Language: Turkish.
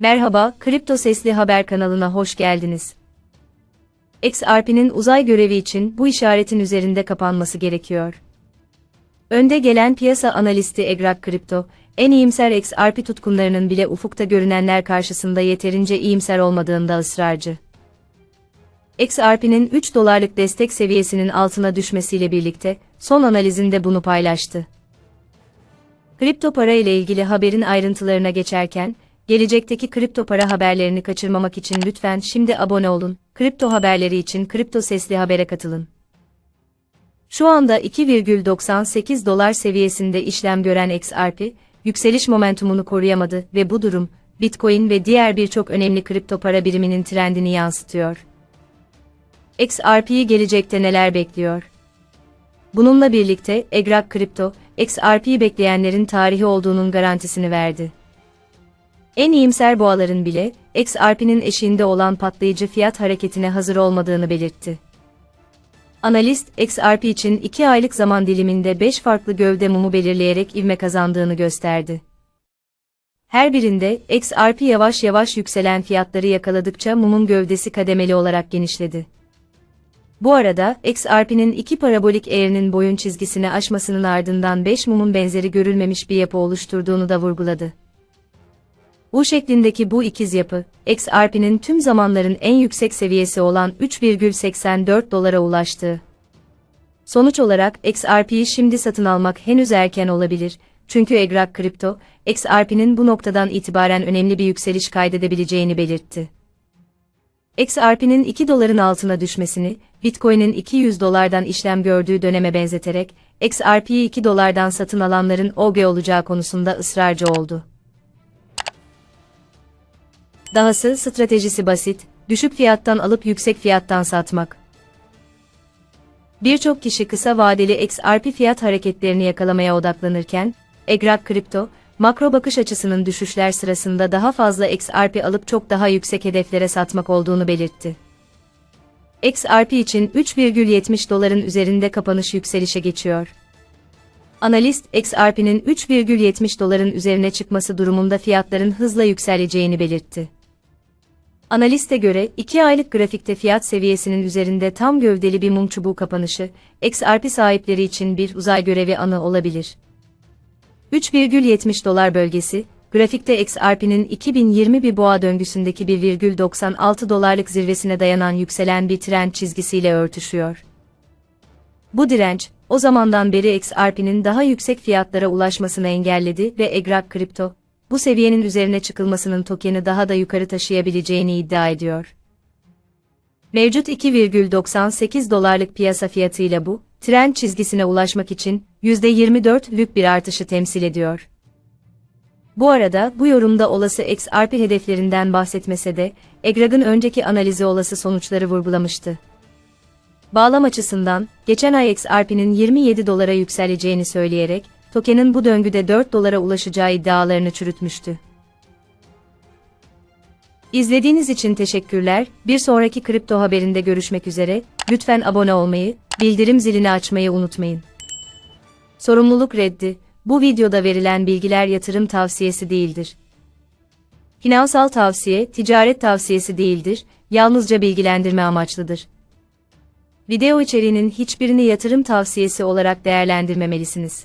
Merhaba, Kripto Sesli Haber kanalına hoş geldiniz. XRP'nin uzay görevi için bu işaretin üzerinde kapanması gerekiyor. Önde gelen piyasa analisti Egrak Kripto, en iyimser XRP tutkunlarının bile ufukta görünenler karşısında yeterince iyimser olmadığında ısrarcı. XRP'nin 3 dolarlık destek seviyesinin altına düşmesiyle birlikte, son analizinde bunu paylaştı. Kripto para ile ilgili haberin ayrıntılarına geçerken, gelecekteki kripto para haberlerini kaçırmamak için lütfen şimdi abone olun. Kripto haberleri için Kripto Sesli Haber'e katılın. Şu anda 2,98 dolar seviyesinde işlem gören XRP, yükseliş momentumunu koruyamadı ve bu durum, Bitcoin ve diğer birçok önemli kripto para biriminin trendini yansıtıyor. XRP'yi gelecekte neler bekliyor? Bununla birlikte Egrak Kripto, XRP'yi bekleyenlerin tarihi olduğunun garantisini verdi. En iyimser boğaların bile, XRP'nin eşiğinde olan patlayıcı fiyat hareketine hazır olmadığını belirtti. Analist, XRP için 2 aylık zaman diliminde 5 farklı gövde mumu belirleyerek ivme kazandığını gösterdi. Her birinde, XRP yavaş yavaş yükselen fiyatları yakaladıkça mumun gövdesi kademeli olarak genişledi. Bu arada, XRP'nin iki parabolik eğrinin boyun çizgisini aşmasının ardından 5 mumun benzeri görülmemiş bir yapı oluşturduğunu da vurguladı. U şeklindeki bu ikiz yapı, XRP'nin tüm zamanların en yüksek seviyesi olan 3,84 dolara ulaştı. Sonuç olarak XRP'yi şimdi satın almak henüz erken olabilir, çünkü Egrak Kripto, XRP'nin bu noktadan itibaren önemli bir yükseliş kaydedebileceğini belirtti. XRP'nin 2 doların altına düşmesini, Bitcoin'in 200 dolardan işlem gördüğü döneme benzeterek, XRP'yi 2 dolardan satın alanların OG olacağı konusunda ısrarcı oldu. Dahası stratejisi basit, düşük fiyattan alıp yüksek fiyattan satmak. Birçok kişi kısa vadeli XRP fiyat hareketlerini yakalamaya odaklanırken, Egrak Kripto, makro bakış açısının düşüşler sırasında daha fazla XRP alıp çok daha yüksek hedeflere satmak olduğunu belirtti. XRP için 3,70 doların üzerinde kapanış yükselişe geçiyor. Analist, XRP'nin 3,70 doların üzerine çıkması durumunda fiyatların hızla yükseleceğini belirtti. Analiste göre, 2 aylık grafikte fiyat seviyesinin üzerinde tam gövdeli bir mum çubuğu kapanışı, XRP sahipleri için bir uzay görevi anı olabilir. 3,70 dolar bölgesi, grafikte XRP'nin 2020 bir boğa döngüsündeki 1,96 dolarlık zirvesine dayanan yükselen bir trend çizgisiyle örtüşüyor. Bu direnç, o zamandan beri XRP'nin daha yüksek fiyatlara ulaşmasını engelledi ve Egrak Kripto, bu seviyenin üzerine çıkılmasının tokeni daha da yukarı taşıyabileceğini iddia ediyor. Mevcut 2,98 dolarlık piyasa fiyatıyla bu, trend çizgisine ulaşmak için %24'lük bir artışı temsil ediyor. Bu arada bu yorumda olası XRP hedeflerinden bahsetmese de, Egrag'ın önceki analizi olası sonuçları vurgulamıştı. Bağlam açısından, geçen ay XRP'nin 27 dolara yükseleceğini söyleyerek, tokenin bu döngüde 4 dolara ulaşacağı iddialarını çürütmüştü. İzlediğiniz için teşekkürler. Bir sonraki kripto haberinde görüşmek üzere. Lütfen abone olmayı, bildirim zilini açmayı unutmayın. Sorumluluk reddi. Bu videoda verilen bilgiler yatırım tavsiyesi değildir. Finansal tavsiye, ticaret tavsiyesi değildir, yalnızca bilgilendirme amaçlıdır. Video içeriğinin hiçbirini yatırım tavsiyesi olarak değerlendirmemelisiniz.